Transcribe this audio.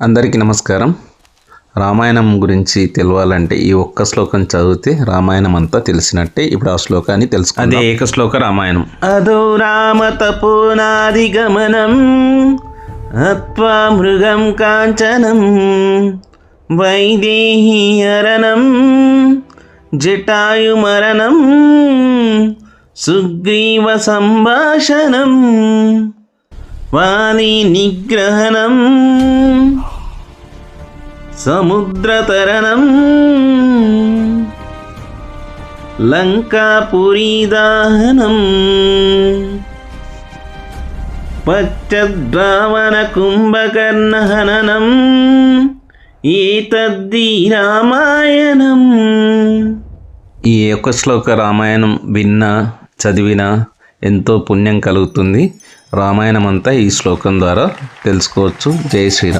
అందరికీ నమస్కారం. రామాయణం గురించి తెలవాలంటే ఈ ఒక్క శ్లోకం చదివితే రామాయణం అంతా తెలిసినట్టే ఇప్పుడు ఆ శ్లోకాన్ని తెలుసుకుందాం. అదే ఏక శ్లోక రామాయణం. అదో రామ తపోనాది గమనం అత్వా మృగం కాంచనం వైదేహి అరణం జటాయుమరణం సుగ్రీవ సంభాషణం వాలి నిగ్రహణం. సముద్రతరణం. లంకాపురీదాహనం. పచ్చద్రావణ కుంభకర్ణహననం ఏతద్ది రామాయణం ఈ యొక్క శ్లోక రామాయణం విన్నా చదివినా ఎంతో పుణ్యం కలుగుతుంది. రామాయణం అంతా ఈ శ్లోకం ద్వారా తెలుసుకోవచ్చు. జై శ్రీరామ్.